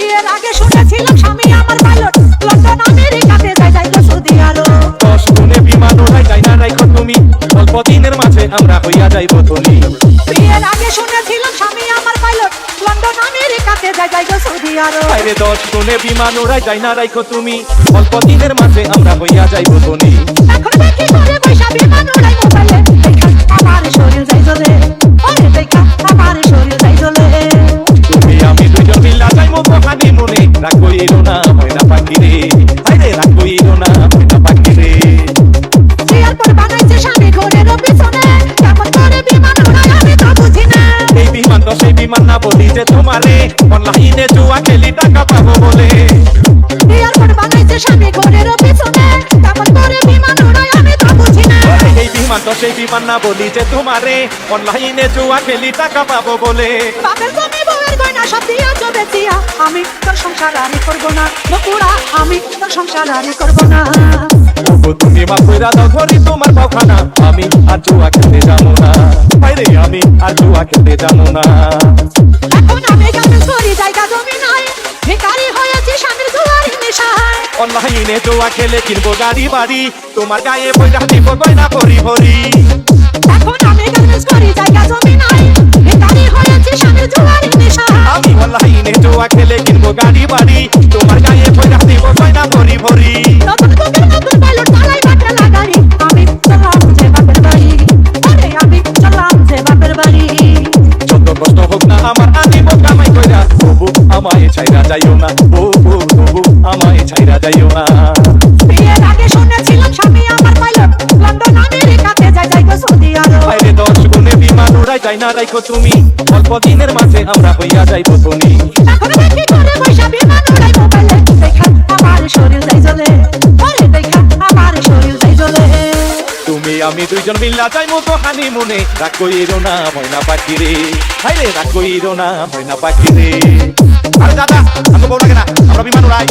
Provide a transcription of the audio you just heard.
বিয়ের আগে শুনেছিলাম স্বামী আমার পাইলট। লন্ডন আমেরিকাতে যাই সৌদি আরব। দশ গুণে বিমান ওড়াই যাই না রাইখো তুমি। অল্প দিনের মাঝে আমরা হইয়া যাইব ধনী বিয়ের আগে শুনেছিলাম স্বামী আমার পাইলট। লন্ডন আমেরিকাতে যাই সৌদি আরব। দশ গুণে বিমান ওড়াই যাই না রাইখো তুমি। অল্প দিনের মাঝে আমরা হইয়া যাইব এখন দেখি করে বৈশা বিমান উড়াই তোমারে অনলাইনে জুয়া খেলি টাকা পাবো বলে। এয়ারপোর্ট বানাইছে স্বামী ঘরের পিছনে কেমন করে বিমান উড়াই আমি তো বুঝি না। এই বিমান তো সেই বিমান না বলি যে তোমারে অনলাইনে জুয়া খেলি টাকা পাবো বলে। বাপের জমি বউয়ের গয়না সব দিয়া চবে দিয়া আমি তোর সংসার আরি করব না। বকুড়া আমি তোর সংসার আরি করব না। তুমি মা কইরা দাও ধরি তোমার পাওখানা আমি আর জুয়া খেলতে যাব না। বাইরে আমি আর জুয়া খেলতে যাব না। অনলাইনে জুয়া খেলে কিনবো গাড়ি বাড়ি। তোমার গায়ে বইরা দিব গয়না ভরি ভরি এখন আমি গান করি জায়গা জমি নাই। হয়েছি স্বামীর জুয়ারি নেশায় আমি অনলাইনে জুয়া খেলে কিনবো গাড়ি বাড়ি। তোমার গায়ে বইরা দিব গয়না ভরি ভরি নতুন বুকের নতুন পাইলট চালাই বাটে লাগাই আমি চললাম যে বাপের বাড়ি। আরে আমি চললাম যে বাপের বাড়ি। যত কষ্ট হোক না আমার কইরা আমায় ছাইরা যাইও না ও ও ছাইরা যাইও না। বিয়ের আগে শুনেছিলাম স্বামী আমার পাইলট। লন্ডন আমেরিকাতে যাই যাই সৌদি আরব। বাইরে দশ গুণে বিমান উড়াই যাই না রাইখো তুমি। অল্প দিনের মাঝে আমরা হইয়া যাইব ধনী এখন দেখি করে বৈশা বিমান উড়াই মোবাইলে দেখা আমার শরীর যাই চলে ওরে দেখা আমার শরীর যাই চলে তুমি আমি দুইজন মিল্লা যাইমু তো হানি মনে রাগ কইরো না ময়না পাখি রে। হাইরে রাগ কইরো না ময়না পাখি রে। আরে দাদা আমাকে বউ লাগে না আমরা বিমান উড়াই।